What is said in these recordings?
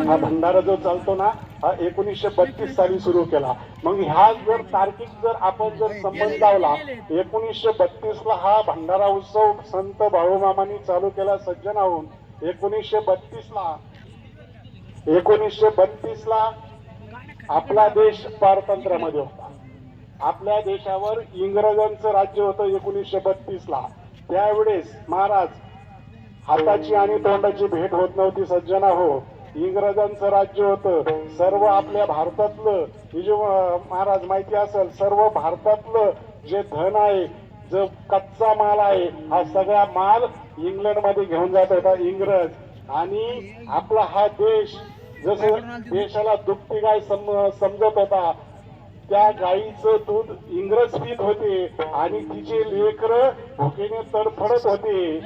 हा भंडारा जो चालतो ना हा एकोणीसशे बत्तीस साली सुरू केला. मग ह्या जर तार्किक जर आपण जर संबंध लावला एकोणीसशे बत्तीस ला हा भंडारा उत्सव संत भाऊमामानी चालू केला सज्जनाहून एकोणीसशे बत्तीस ला एकोणीसशे बत्तीस ला आपला देश पारतंत्र्यामध्ये होता. आपल्या देशावर इंग्रजांचं राज्य होतं एकोणीसशे बत्तीस ला त्यावेळेस महाराज हाताची आणि तोंडाची भेट होत नव्हती सज्जना हो इंग्रजांचं राज्य होतं. सर्व आपल्या भारतातलं हे जे महाराज माहिती असेल सर्व भारतातलं जे धन आहे जो कच्चा माल आहे हा सगळा माल इंग्लंडमध्ये घेऊन जात होता इंग्रज. आणि आपला हा देश जसं देशाला दुभती गाय सम- समजत होता त्या गाईचं दूध इंग्रज पीत होते आणि तिचे लेकर भुकेने तडफडत होते.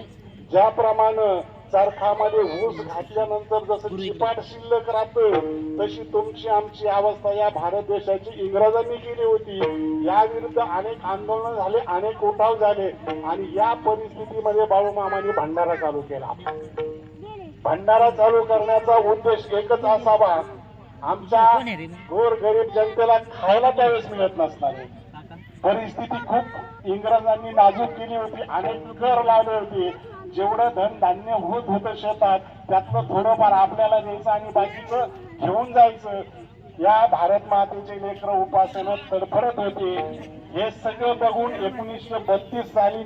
ज्याप्रमाणे चरखामध्ये ऊस घातल्यानंतर जसं चिपाट शिल्लक राहतं तशी तुमची आमची अवस्था या भारत देशाची इंग्रजांनी केली होती. या विरुद्ध अनेक आंदोलन झाले अनेक उठाव झाले आणि या परिस्थितीमध्ये बाळूमामांनी भंडारा चालू केला. भंडारा चालू करण्याचा उद्देश एकच असावा. आमच्या गोर गरीब जनतेला खायला त्यावेळेस मिळत नसणार. परिस्थिती खूप इंग्रजांनी नाजूक केली होती अनेक कर लावले होते. जेवढं धन धान्य होत होतं शेतात त्यातलं थोडंफार आपल्याला द्यायचं आणि बाकीचं घेऊन जायचं. या भारत मातेचे लेकर उपासनात तडफडत होते. हे सगळं बघून एकोणीसशे बत्तीस साली